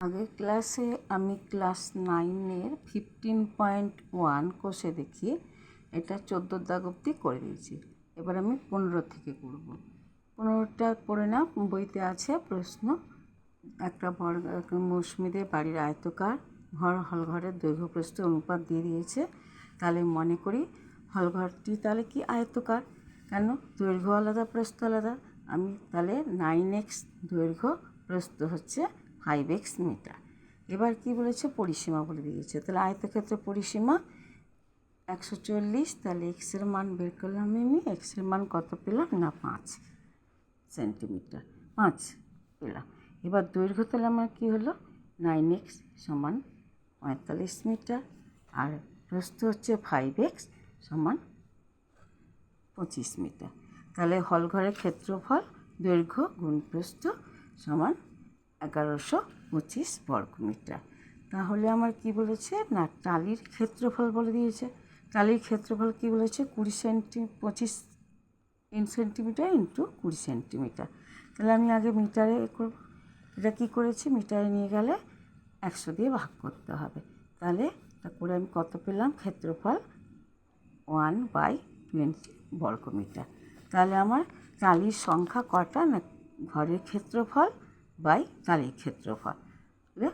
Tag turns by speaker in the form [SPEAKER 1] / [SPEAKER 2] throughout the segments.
[SPEAKER 1] আগের ক্লাসে আমি ক্লাস নাইনের ফিফটিন পয়েন্ট ওয়ান কোষে দেখি, এটা চোদ্দোর দাগ অবধি করে দিয়েছি। এবার আমি পনেরো থেকে করব। পনেরোটা করে না বইতে আছে প্রশ্ন। একটা বড় মৌসুমিদের বাড়ির আয়তকার, ঘর, হলঘরের দৈর্ঘ্য প্রস্থ অনুপাত দিয়ে দিয়েছে। তাহলে মনে করি হলঘরটি তাহলে কি আয়তকার? কেন? দৈর্ঘ্য আলাদা, প্রস্থ আলাদা। আমি তাহলে নাইন এক্স দৈর্ঘ্য প্রস্থ হচ্ছে ফাইভ এক্স মিটার। এবার কি বলেছে? পরিসীমা বলে দিয়েছে। তাহলে আয়তক্ষেত্রের পরিসীমা একশো চল্লিশ, তাহলে এক্সের মান বের করলাম আমি। এক্সের মান কত পেলাম? না, পাঁচ সেন্টিমিটার। পাঁচ পেলাম। এবার দৈর্ঘ্য তাহলে আমার কী হলো? নাইন এক্স সমান পঁয়তাল্লিশ মিটার। আর প্রস্থ হচ্ছে ফাইভ এক্স সমান পঁচিশ মিটার। তাহলে হলঘরের ক্ষেত্রফল দৈর্ঘ্য গুণ প্রস্থ সমান এগারোশো পঁচিশ বর্গমিটার। তাহলে আমার কি বলেছে? না, টালির ক্ষেত্রফল বলে দিয়েছে। টালির ক্ষেত্রফল কি বলেছে? কুড়ি সেন্টি, পঁচিশ সেন্টিমিটার ইন্টু কুড়ি সেন্টিমিটার। তাহলে আমি আগে মিটারে করব। এটা কী করেছি? মিটারে নিয়ে গেলে একশো দিয়ে ভাগ করতে হবে। তাহলে তা করে আমি কত পেলাম? ক্ষেত্রফল ওয়ান বাই টোয়েন্টি বর্গমিটার। তাহলে আমার টালির সংখ্যা কটা? না, ঘরের ক্ষেত্রফল বাই টালির ক্ষেত্রফল, তাহলে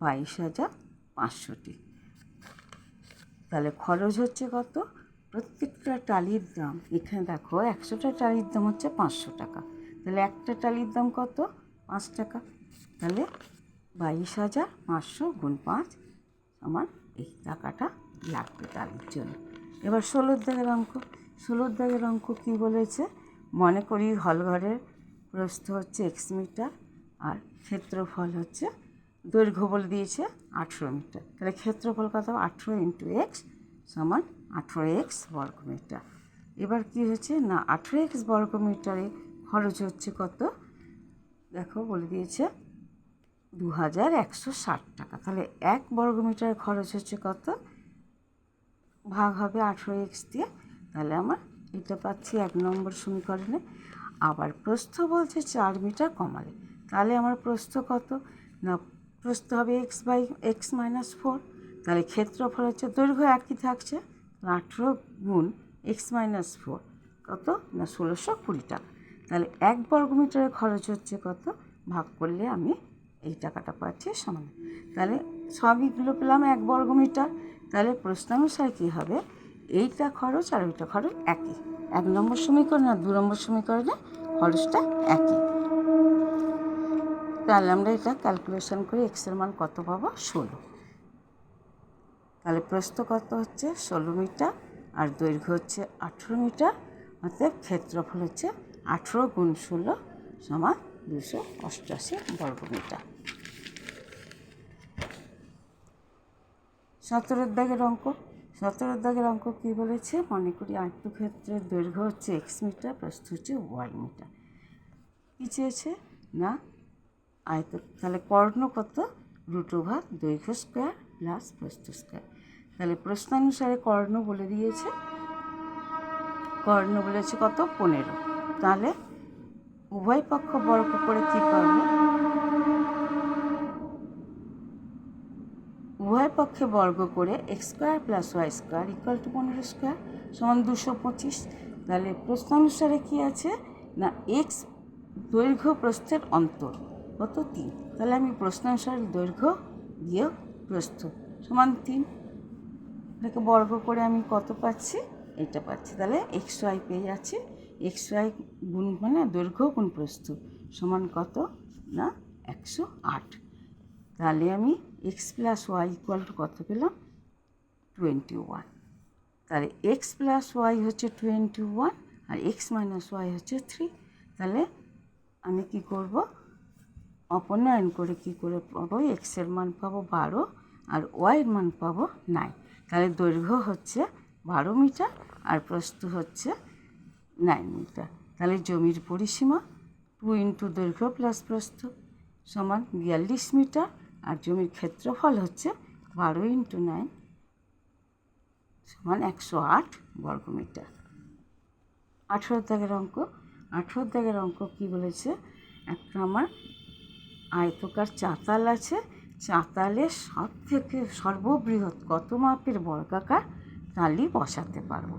[SPEAKER 1] বাইশ হাজার পাঁচশোটি। তাহলে খরচ হচ্ছে কত? প্রত্যেকটা টালির দাম, এখানে দেখো একশোটা টালির দাম হচ্ছে পাঁচশো টাকা। তাহলে একটা টালির দাম কত? পাঁচ টাকা। তাহলে বাইশ হাজার পাঁচশো গুণ পাঁচ আমার এই টাকাটা লাগবে টালির জন্য। এবার ষোলোর দাগের অঙ্ক, ষোলোর দাগের অঙ্ক কী বলেছে? মনে করি হলঘরের প্রস্থ হচ্ছে এক্স মিটার আর ক্ষেত্রফল হচ্ছে দৈর্ঘ্য বলে দিয়েছে আঠেরো মিটার। তাহলে ক্ষেত্রফল কত? আঠেরো ইন্টু এক্স সমান আঠেরো এক্স বর্গ মিটার এবার কি হচ্ছে? না, আঠেরো এক্স বর্গ মিটারে খরচ হচ্ছে কত? দেখো, বলে দিয়েছে দু হাজার একশো ষাট টাকা। তাহলে এক বর্গ মিটারের খরচ হচ্ছে কত? ভাগ হবে আঠেরো এক্স দিয়ে। তাহলে আমার এটা পাচ্ছি এক নম্বর সমীকরণে। আবার প্রস্থ বলছে চার মিটার কমালে। তাহলে আমার প্রস্থ কত? না, প্রস্থ হবে x by x minus four তাহলে ক্ষেত্রফল হচ্ছে দৈর্ঘ্য একই থাকছে? আঠেরো গুণ এক্স মাইনাস ফোর কত? না, ষোলোশো কুড়ি টাকা। তাহলে এক বর্গমিটারের খরচ হচ্ছে কত? ভাগ করলে আমি এই টাকাটা পাচ্ছি সমান। তাহলে সবইগুলো পেলাম এক বর্গমিটার। তাহলে প্রশ্নানুসারে কী হবে? এইটা খরচ আর ওইটা খরচ একই। এক নম্বর সমীকরণ আর দু নম্বর সমীকরণে খরচটা একই। তাহলে আমরা এটা ক্যালকুলেশন করি এক্সের মান কত পাবো? ষোলো। তাহলে প্রস্থ কত হচ্ছে? ষোলো মিটার। আর দৈর্ঘ্য হচ্ছে আঠেরো মিটার। অর্থাৎ ক্ষেত্রফল হচ্ছে আঠেরো গুণ ষোলো সমান দুশো অষ্টআশি বর্গমিটার সতেরোর দাগের অঙ্ক। সতেরোর দাগের অঙ্ক কী বলেছে? মনে করি আয়তক্ষেত্রের দৈর্ঘ্য হচ্ছে এক্স মিটার, প্রস্থ হচ্ছে ওয়াই মিটার। কী চেয়েছে? না আয়ত তাহলে কর্ণ কত? রুট ওভার দৈর্ঘ্য স্কোয়ার প্লাস প্রস্থ স্কোয়ার তাহলে প্রশ্নানুসারে কর্ণ বলে দিয়েছে। কর্ণ বলেছে কত? পনেরো। তাহলে উভয় পক্ষ বর্গ করে কী পাবো উভয় পক্ষে বর্গ করে x square plus y square equal to পনেরো স্কোয়ার সমান দুশো পঁচিশ। তাহলে প্রশ্নানুসারে কী আছে? না এক্স দৈর্ঘ্য প্রস্থের অন্তর। কত তিন তাহলে আমি প্রশ্নানুসারে দৈর্ঘ্য দিয়ে প্রস্থ সমান তিন। এটাকে বর্গ করে আমি কত পাচ্ছি? এটা পাচ্ছি। তাহলে এক্স ওয়াই পেয়ে যাচ্ছি। এক্স ওয়াই গুণ মানে দৈর্ঘ্য গুণ প্রস্থ সমান কত? না, একশো আট। তাহলে আমি x plus y equal to কত পেলাম? টোয়েন্টি ওয়ান তাহলে এক্স প্লাস ওয়াই হচ্ছে টোয়েন্টি ওয়ান আর এক্স মাইনাস ওয়াই হচ্ছে থ্রি তাহলে আমি কি করব? অপনয়ন করে কি করে পাবো? এক্সের মান পাবো বারো আর ওয়াইয়ের মান পাবো নাইন তাহলে দৈর্ঘ্য হচ্ছে বারো মিটার আর প্রস্থ হচ্ছে নাইন মিটার। তাহলে জমির পরিসীমা টু ইন্টু দৈর্ঘ্য প্লাস প্রস্থ সমান বিয়াল্লিশ মিটার আর জমির ক্ষেত্রফল হচ্ছে বারো ইন্টু নাইন সমান একশো আট বর্গমিটার আঠেরো দাগের অঙ্ক। আঠেরো দাগের অঙ্ক কী বলেছে? একটা আমার আয়তকার চাতাল আছে। চাতালে সব থেকে সর্ববৃহৎ কত মাপের বর্গাকার টালি বসাতে পারব?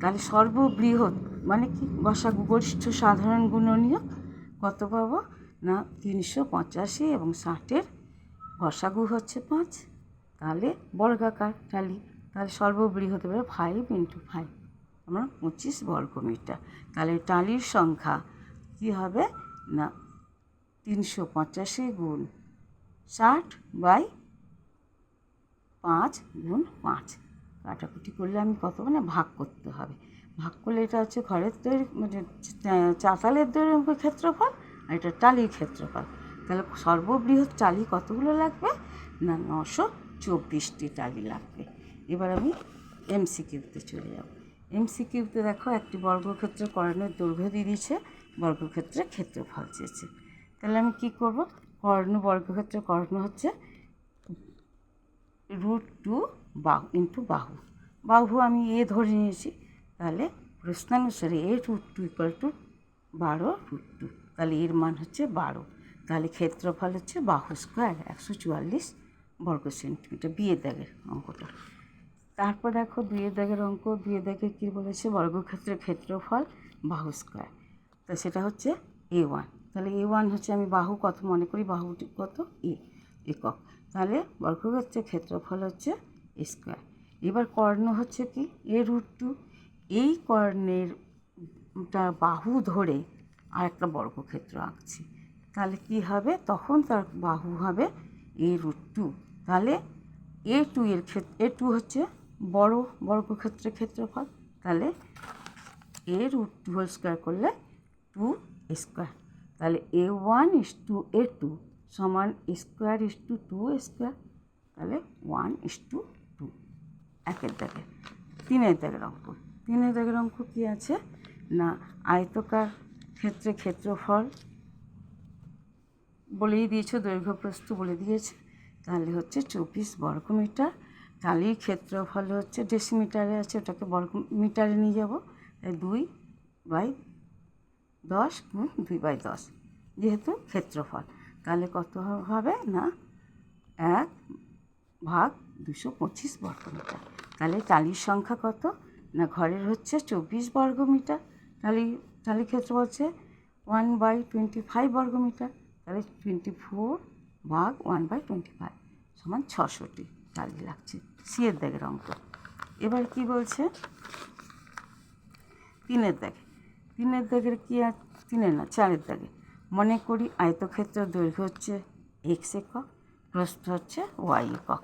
[SPEAKER 1] তাহলে সর্ববৃহৎ মানে কি? গসাগু গরিষ্ঠ সাধারণ গুণনীয় কত পাবো? না, তিনশো পঁচাশি এবং ষাটের গসাগু হচ্ছে পাঁচ। তাহলে বর্গাকার টালি তাহলে সর্ববৃহৎ হবে ফাইভ ইন্টু ফাইভ আমরা পঁচিশ বর্গ মিটার তাহলে টালির সংখ্যা কী হবে? না তিনশো পঁচাশি গুণ ষাট বাই পাঁচ গুণ পাঁচ। কাটাকুটি করলে আমি কত মানে ভাগ করতে হবে। ভাগ করলে এটা হচ্ছে ঘরের তৈরি মানে চাতালের তৈরি ক্ষেত্রফল আর এটা টালির ক্ষেত্রফল। তাহলে সর্ববৃহৎ টালি কতগুলো লাগবে? না, নশো চব্বিশটি টালি লাগবে। এবার আমি এমসিকিউতে চলে যাব। এমসিকিউতে দেখো একটি বর্গক্ষেত্র কর্ণের দৈর্ঘ্য দিয়ে দিয়েছে বর্গক্ষেত্রে ক্ষেত্রফল চেয়েছে। তাহলে আমি কি করব? কর্ণ বর্গক্ষেত্রে কর্ণ হচ্ছে রুট টু বাহু ইন্টু বাহু। বাহু আমি এ ধরে নিয়েছি, তাহলে প্রশ্নানুসারে a root two equal to বারো রুট টু তাহলে এর মান হচ্ছে বারো। তাহলে ক্ষেত্রফল হচ্ছে বাহু স্কোয়ার একশো চুয়াল্লিশ বর্গ সেন্টিমিটার, বিয়ের দাগের অঙ্কটা। তারপর দেখো দুইয়ের দাগের অঙ্ক দুইয়ের দাগে কী বলেছে? বর্গক্ষেত্রের ক্ষেত্রফল বাহু স্কোয়ার তা সেটা হচ্ছে এ ওয়ান তাহলে এ ওয়ান হচ্ছে আমি বাহু কত মনে করি? বাহুটি কত? এ, একক। তাহলে বর্গক্ষেত্রের ক্ষেত্রফল হচ্ছে স্কোয়ার। এবার কর্ণ হচ্ছে কি? A root two. এই কর্ণের বাহু ধরে আর একটা বর্গক্ষেত্র আঁকছি। তাহলে কি হবে? তখন তার বাহু হবে এ রুট টু। তাহলে এ টু এর ক্ষেত্রে এ টু হচ্ছে বড় বর্গক্ষেত্রের ক্ষেত্রফল। তাহলে a root two whole square করলে টু স্কোয়ার। তাহলে a one is to a two সমান square is to two square তাহলে ওয়ান ইস টু টু একের দাগে, তিনের দাগের অঙ্ক। তিনের দাগের অঙ্ক কী আছে? না, আয়তকার ক্ষেত্রে ক্ষেত্রফল বলেই দিয়েছে, দৈর্ঘ্য প্রস্থ বলে দিয়েছে। তাহলে হচ্ছে চব্বিশ বর্গ মিটার টালির ক্ষেত্রফল হচ্ছে ডেসিমিটারে আছে, ওটাকে বর্গ মিটারে নিয়ে যাব। তাই দুই বাই দশ গুণ দুই বাই দশ, যেহেতু ক্ষেত্রফল। তাহলে কত হবে না? এক ভাগ দুশো পঁচিশ বর্গ মিটার তাহলে টালির সংখ্যা কত? না, ঘরের হচ্ছে চব্বিশ বর্গ মিটার টালি ক্ষেত্র হচ্ছে ওয়ান বাই টোয়েন্টি ফাইভ বর্গ মিটার তাহলে টোয়েন্টি ফোর ভাগ ওয়ান বাই টোয়েন্টি ফাইভ সমান ছশোটি টালি লাগছে, সিয়ের দাগের অঙ্ক এবার কি বলছে? তিনের দাগে। তিনের দাগের কি আর তিনের না, চারের দাগে। মনে করি আয়তক্ষেত্র দৈর্ঘ্য হচ্ছে এক্স একক, প্রস্থ হচ্ছে ওয়াই একক।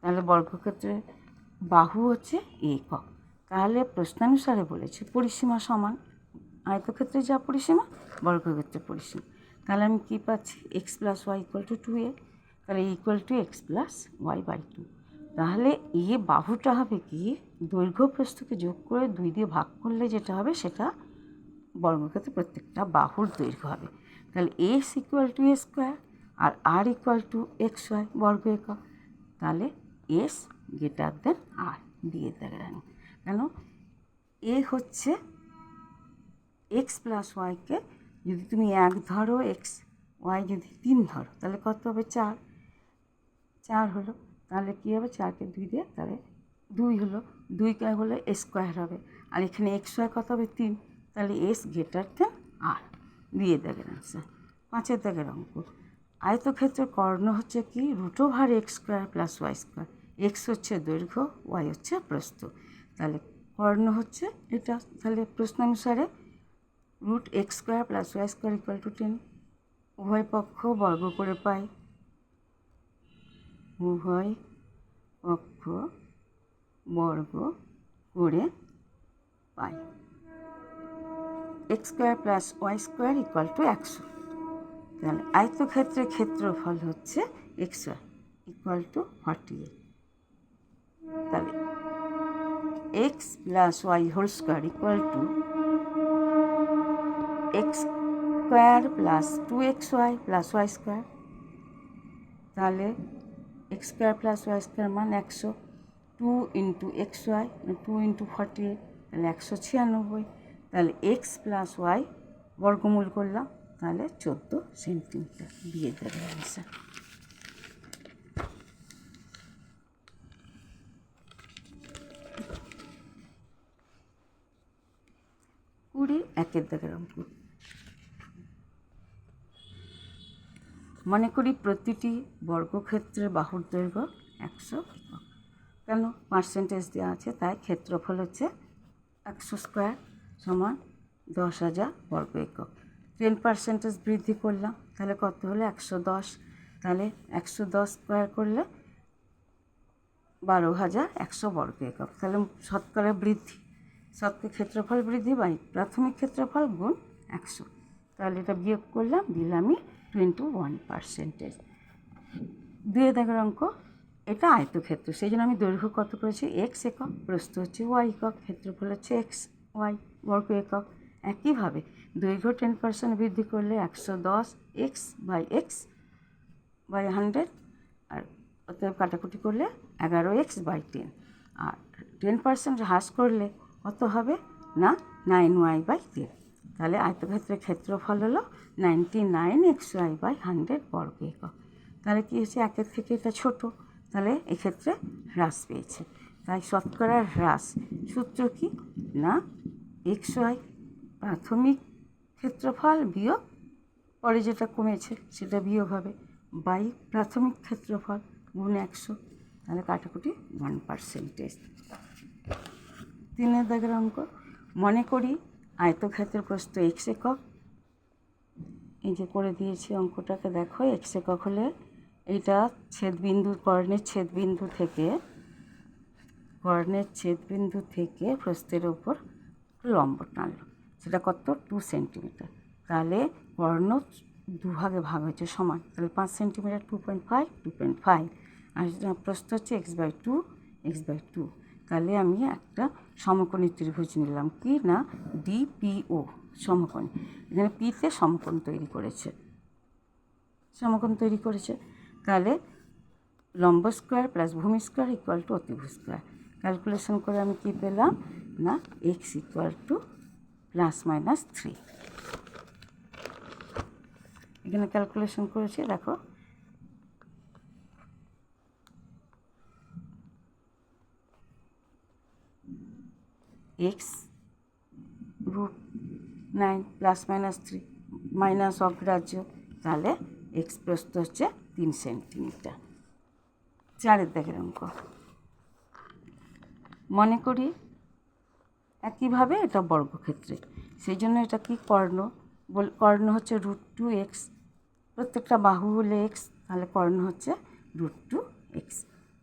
[SPEAKER 1] তাহলে বর্গক্ষেত্রে বাহু হচ্ছে একক। তাহলে প্রশ্নানুসারে বলেছে পরিসীমা সমান। আয়তক্ষেত্রে যা পরিসীমা, বর্গক্ষেত্রে পরিসীমা। তাহলে আমি কী পাচ্ছি? X plus y equal to two a তাহলে equal to x plus y by two তাহলে এ বাহুটা হবে কি? দৈর্ঘ্য প্রস্থকে যোগ করে দুই দিয়ে ভাগ করলে যেটা হবে সেটা বর্গক্ষেত্রে প্রত্যেকটা বাহুর দৈর্ঘ্য হবে। তাহলে s equal to square R r equal to x y বর্গ একক। তাহলে এস গ্রেটার দেন আর দিয়ে দেবেন কেন? এ হচ্ছে এক্স প্লাস ওয়াইকে যদি তুমি এক ধরো এক্স ওয়াই যদি তিন ধরো, তাহলে কত হবে? চার। চার হলো, তাহলে কী হবে? চারকে দুই দিয়ে, তাহলে দুই হলো দুই হলে স্কোয়ার হবে। আর এখানে এক্স ওয়াই কত হবে? তিন। তাহলে এস গ্রেটার দেন আর দিয়ে দেবেন আনসার পাঁচের দাগের অঙ্ক। আয়তক্ষেত্রে কর্ণ হচ্ছে কি? Root over x square plus y square x হচ্ছে দৈর্ঘ্য ওয়াই হচ্ছে প্রস্থ। তাহলে কর্ণ হচ্ছে এটা। তাহলে প্রশ্ন অনুসারে root x square plus y square equal to ten উভয় পক্ষ বর্গ করে পাই। উভয় পক্ষ বর্গ করে পাই। X square plus y square equal to একশো তাহলে আয়তক্ষেত্রের ক্ষেত্রফল হচ্ছে x y equal to forty eight তাহলে x plus y whole square equal to x square plus two x y plus y square তাহলে x square plus y square মান একশো two into x y two into forty eight তাহলে একশো ছিয়ানব্বই। তাহলে x plus Y বর্গমূল করলাম, তাহলে চোদ্দ সেন্টিমিটার দিয়ে দেবে অ্যান্সার কুড়ি একের দাগের অঙ্ক মনে করি প্রতিটি বর্গক্ষেত্রের বাহুর দৈর্ঘ্য একশো কেন? পার্সেন্টেজ দেওয়া আছে, তাই ক্ষেত্রফল হচ্ছে একশো স্কোয়ার সমান দশ হাজার বর্গ একক। টেন পার্সেন্টেজ বৃদ্ধি করলাম, তাহলে কত হলো? একশো দশ। তাহলে একশো দশ স্কোয়ার করলে বারো হাজার একশো বর্গ একক। তাহলে শতকরা বৃদ্ধি, শতকরা ক্ষেত্রফল বৃদ্ধি বাই প্রাথমিক ক্ষেত্রফল গুণ একশো। তাহলে এটা বিয়োগ করলাম দিলামই টোয়েন্টি ওয়ান পার্সেন্টেজ দুই দাগের অঙ্ক, এটা আয়তক্ষেত্র, সেই জন্য আমি দৈর্ঘ্য কত করেছি? এক্স একক, প্রস্থ হচ্ছে ওয়াই একক, ক্ষেত্রফল হচ্ছে এক্স ওয়াই বর্গ একক। একইভাবে দৈর্ঘ্য টেন পার্সেন্ট বৃদ্ধি করলে একশো দশ x by x by hundred আর অতএব কাটাকুটি করলে এগারো এক্স বাই টেন আর টেন পার্সেন্ট হ্রাস করলে কত হবে? না নাইন ওয়াই বাই টেন তাহলে আয়তক্ষেত্রের ক্ষেত্রফল হলো ninety nine x y by hundred বর্গ একক। তাহলে কী হচ্ছে একের থেকে এটা ছোট। তাহলে এক্ষেত্রে হ্রাস পেয়েছে। তাই শতকরার হ্রাস। সূত্র কি? না এক্স ওয়াই প্রাথমিক ক্ষেত্রফল বিয়োগ, পরে যেটা কমেছে সেটা বিয়োগ হবে। বাই প্রাথমিক ক্ষেত্রফল গুণ একশো, তাহলে কাটাকুটি ওয়ান পার্সেন্টেজ তিনের দাগের অঙ্ক, মনে করি আয়তক্ষেত্রের প্রস্থ এক্স একক। এই যে করে দিয়েছি অঙ্কটাকে, দেখো এক্স একক হলে এইটা ছেদবিন্দু কর্ণের ছেদবিন্দু থেকে, কর্ণের ছেদবিন্দু থেকে প্রস্থের ওপর লম্ব টানলো। সেটা কত? টু সেন্টিমিটার তাহলে কর্ণ দুভাগে ভাগ হয়েছে সমান। তাহলে পাঁচ centimetre two point five two point five আর প্রস্থ হচ্ছে x by two x by two তাহলে আমি একটা সমকোণী ত্রিভুজ নিলাম। কি না? ডিপিও সমকোণী। এখানে পিতে সমকোণ তৈরি করেছে। সমকোণ তৈরি করেছে। তাহলে লম্ব স্কোয়ার প্লাস ভূমি স্কোয়ার ইকুয়াল টু অতিভুজ স্কোয়ার ক্যালকুলেশন করে আমি কী পেলাম? না? X equal to plus minus three এখানে ক্যালকুলেশন করেছি, দেখো। X root nine plus minus three minus অগ্রাহ্য তাহলে এক্স প্রস্থ হচ্ছে তিন সেন্টিমিটার চারের দেখের অঙ্ক মনে করি একইভাবে এটা বর্গক্ষেত্রে। সেই জন্য এটা কি কর্ণ? বল, কর্ণ হচ্ছে রুট টু এক্স। প্রত্যেকটা বাহু হলে এক্স, তাহলে কর্ণ হচ্ছে রুট টু এক্স।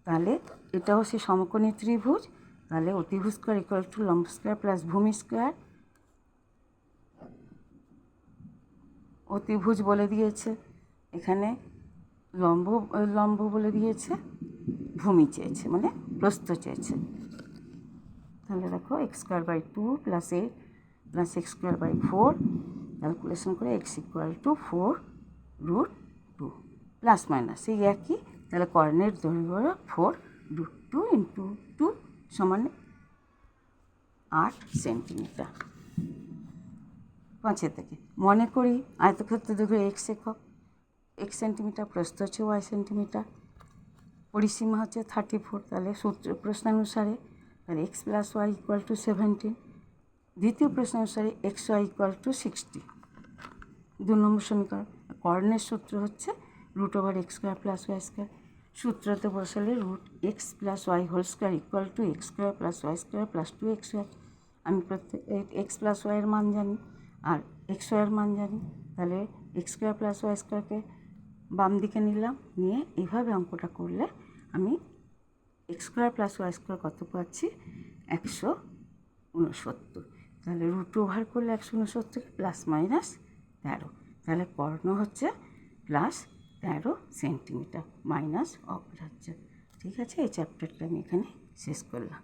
[SPEAKER 1] তাহলে এটাও সেই সমকোণী ত্রিভুজ। তাহলে অতিভুজ স্কোয়ার ইকুয়াল টু লম্ব স্কোয়ার প্লাস ভূমি স্কোয়ার। অতিভুজ বলে দিয়েছে। এখানে লম্ব লম্ব বলে দিয়েছে। ভূমি চেয়েছে মানে প্রস্থ চেয়েছে। তাহলে দেখো x square by two plus eight plus x square by four calculation করে x equal to four root two plus minus এই একই, তাহলে কর্ণের দৈর্ঘ্য four root two into two সমান আট সেন্টিমিটার পাঁচের থেকে মনে করি আয়তক্ষেত্র দৈর্ঘ্য এক্স একক এক্স সেন্টিমিটার প্রস্থ হচ্ছে ওয়াই সেন্টিমিটার পরিসীমা হচ্ছে থার্টি ফোর তাহলে সূত্র প্রশ্নানুসারে তাহলে x plus y equal to seventeen দ্বিতীয় প্রশ্নানুসারে x y equal to sixty. দু নম্বর সমীকরণ, কর্ণের সূত্র হচ্ছে root over x square plus y square. সূত্রতে বসালে root x plus y whole square equal to x square plus y square plus two x y আমি প্রত্যেক x plus ওয়াইয়ের মান জানি, আর এক্স ওয়াইয়ের মান জানি। তাহলে এক্স স্কোয়ার প্লাস ওয়াই স্কোয়ারকে বাম দিকে নিলাম, নিয়ে এইভাবে অঙ্কটা করলে আমি x square plus y square কত পাচ্ছি? একশো উনসত্তর তাহলে রুট ওভার করলে একশো উনসত্তর প্লাস মাইনাস তেরো। তাহলে কর্ণ হচ্ছে প্লাস তেরো সেন্টিমিটার মাইনাস অপরাজ্য। ঠিক আছে? এই চ্যাপ্টারটা আমি এখানে শেষ করলাম।